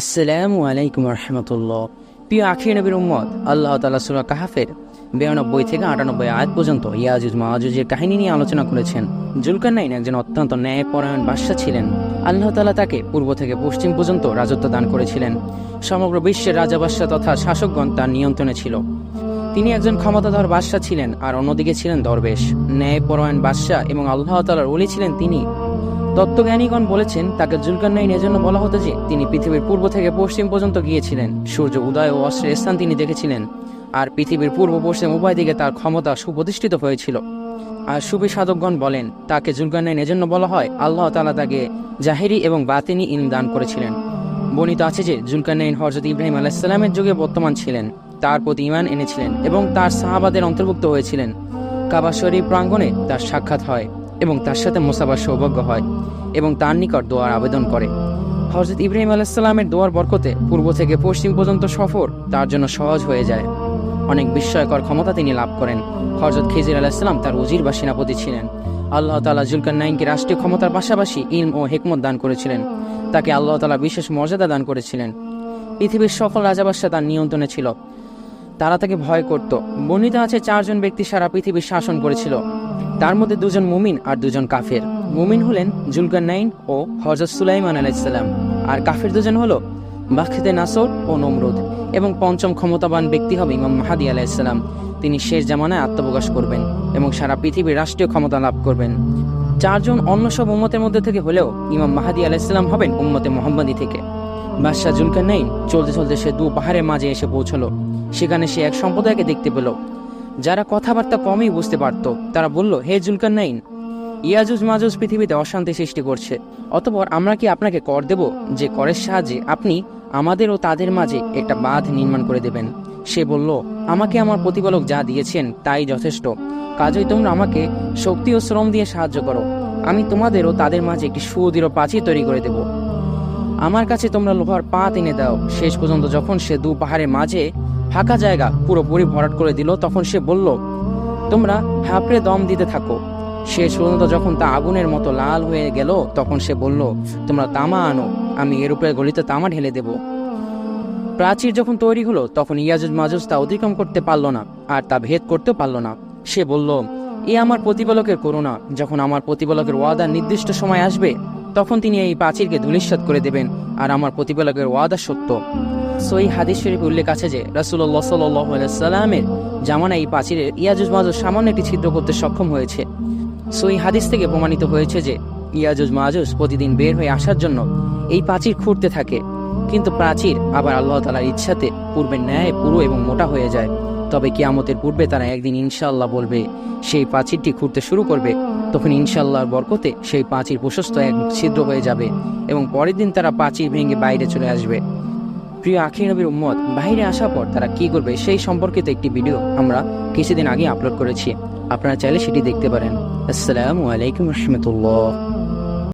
আসসালামু আলাইকুম রহমতুল্লাহ। প্রিয় আখির নবীর উম্মত, আল্লাহ তালা সুরা কাহাফের বিরানব্বই থেকে আটানব্বই আয়াত পর্যন্ত ইয়াজুজ মাহাজুজের কাহিনী নিয়ে আলোচনা করেছেন। জুলকারনাইন একজন অত্যন্ত ন্যায়পরায়ণ বাদশা ছিলেন। আল্লাহ তালা তাকে পূর্ব থেকে পশ্চিম পর্যন্ত রাজত্ব দান করেছিলেন। সমগ্র বিশ্বের রাজা বাদশা তথা শাসকগণ তার নিয়ন্ত্রণে ছিল। তিনি একজন ক্ষমতাধর বাদশা ছিলেন আর অন্যদিকে ছিলেন দরবেশ। ন্যায়পরায়ণ বাদশাহ এবং আল্লাহ তালার ওলি ছিলেন তিনি। তত্ত্বজ্ঞানীগণ বলেছেন, তাকে জুলকারনাইন এজন্য বলা হতো যে, তিনি পৃথিবীর পূর্ব থেকে পশ্চিম পর্যন্ত গিয়েছিলেন। সূর্য উদয় ও অস্ত্রের স্থান তিনি দেখেছিলেন। আর পৃথিবীর পূর্ব পশ্চিম উভয় দিকে তার ক্ষমতা সুপ্রতিষ্ঠিত হয়েছিল। আর সুবি সাধকগণ বলেন, তাকে জুলকারনাইন এজন্য বলা হয়, আল্লাহ তালা তাকে জাহেরি এবং বাতিনি ইলম দান করেছিলেন। বর্ণিত আছে যে জুলকারনাইন হরজত ইব্রাহিম আলাহিসাল্লামের যুগে বর্তমান ছিলেন। তার প্রতি ইমান এনেছিলেন এবং তার সাহাবাদের অন্তর্ভুক্ত হয়েছিলেন। কাবা প্রাঙ্গণে তার সাক্ষাৎ হয়। এবং তার সাথে মোসাবার সৌভাগ্য হয় এবং তার নিকট দোয়ার আবেদন করে। হজরত ইব্রাহিম আলাইসাল্লামের দোয়ার বরকতে পূর্ব থেকে পশ্চিম পর্যন্ত সফর তার জন্য সহজ হয়ে যায়। অনেক বিস্ময়কর ক্ষমতা তিনি লাভ করেন। হজরত খিজির আলাহিসাল্লাম তার উজির বা সেনাপতি ছিলেন। আল্লাহ তালা জুলকার নাইনকে রাষ্ট্রীয় ক্ষমতার পাশাপাশি ইলম ও হেকমত দান করেছিলেন। তাকে আল্লাহ তালা বিশেষ মর্যাদা দান করেছিলেন। পৃথিবীর সকল রাজাবাসা তার নিয়ন্ত্রণে ছিল। তারা তাকে ভয় করত। বর্ণিত আছে চারজন ব্যক্তি সারা পৃথিবীর শাসন করেছিল। তার মধ্যে দুজন মুমিন আর দুজন কাফের। মুমিন হলেন জুলকার নাইন ও হজরত সুলাইমান আলাইসাল্লাম আর কাফের দুজন হলো বাখিতে নাসর ও নমরুদ এবং পঞ্চম ক্ষমতাবান ব্যক্তি হবে ইমাম মাহাদি আলাইসাল্লাম তিনি শেষ জামানায় আত্মপ্রকাশ করবেন এবং সারা পৃথিবীর রাষ্ট্রীয় ক্ষমতা লাভ করবেন। চারজন অন্য সব উম্মতের মধ্যে থেকে হলেও ইমাম মাহাদি আলাইসাল্লাম হবেন উম্মতে মোহাম্মদী থেকে। বাদশাহ জুলকার নাইন চলতে চলতে সে দু পাহাড়ের মাঝে এসে পৌঁছলো। সেখানে সে এক সম্প্রদায়কে দেখতে পেল। যারা কথাবার্তা কমই বুঝতে পারত, তারা বলল, হে জুলকার নাইন ইয়াজুজ মাজুজ পৃথিবীতে অশান্তি সৃষ্টি করছে। অতপর আমরা কি আপনাকে কর দেব যে করের সাহায্যে আপনি আমাদের ও তাদের মাঝে একটা বাঁধ নির্মাণ করে দেবেন? সে বলল, আমাকে আমার প্রতিপালক যা দিয়েছেন তাই যথেষ্ট। কাজই তোমরা আমাকে শক্তি ও শ্রম দিয়ে সাহায্য করো। আমি তোমাদের ও তাদের মাঝে একটি সুদৃঢ় প্রাচীর তৈরি করে দেব। আমার কাছে তোমরা লোহার পা এনে দাও। শেষ পর্যন্ত যখন সে দু পাহাড়ের মাঝে ফাঁকা জায়গা পুরোপুরি ভরাট করে দিল, তখন সে বলল, তোমরা হাঁপড়ে দম দিতে থাকো। শেষ পর্যন্ত যখন তা আগুনের মতো লাল হয়ে গেল, তখন সে বলল, তোমরা তামা আনো, আমি এর উপরে গলিতে তামা ঢেলে দেব। প্রাচীর যখন তৈরি হলো, তখন ইয়াজুজ মাজুজ তা অতিক্রম করতে পারল না, আর তা ভেদ করতেও পারল না। সে বলল, এ আমার প্রতিপালকের করুণা, যখন আমার প্রতিপালকের ওয়াদা নির্দিষ্ট সময় আসবে, তখন তিনি এই প্রাচীরকে ধুলিস্বাদ করে দেবেন, আর আমার প্রতিপালকের ওয়াদা সত্য। সই হাদিস শরীফ উল্লেখ আছে যে রাসুল্লাহ সাল্লামের জামানা এই প্রাচীরের ইয়াজুজ মাজুজ সামান্য একটি ছিদ্র করতে সক্ষম হয়েছে। সই হাদিস থেকে প্রমাণিত হয়েছে যে, ইয়াজুজ মাজুজ প্রতিদিন বের হয়ে আসার জন্য এই প্রাচীর খুঁড়তে থাকে। কিন্তু প্রাচীর আবার আল্লাহ তালার ইচ্ছাতে পূর্বের ন্যায় পুরো এবং মোটা হয়ে যায়। তবে কিয়ামতের পূর্বে তারা একদিন ইনশাল্লাহ বলবে, সেই প্রাচীরটি খুঁড়তে শুরু করবে। তখন ইনশাল্লাহর বরকতে সেই প্রাচীর প্রশস্ত এক ছিদ্র হয়ে যাবে এবং পরের দিন তারা প্রাচীর ভেঙে বাইরে চলে আসবে। প্রিয় আখির নবীর উম্মত, বাইরে আসার পর তারা কি করবে সেই সম্পর্কিত একটি ভিডিও আমরা কিছুদিন আগে আপলোড করেছি। আপনারা চাইলে সেটি দেখতে পারেন। আসসালামু আলাইকুম রহমতুল্লাহ।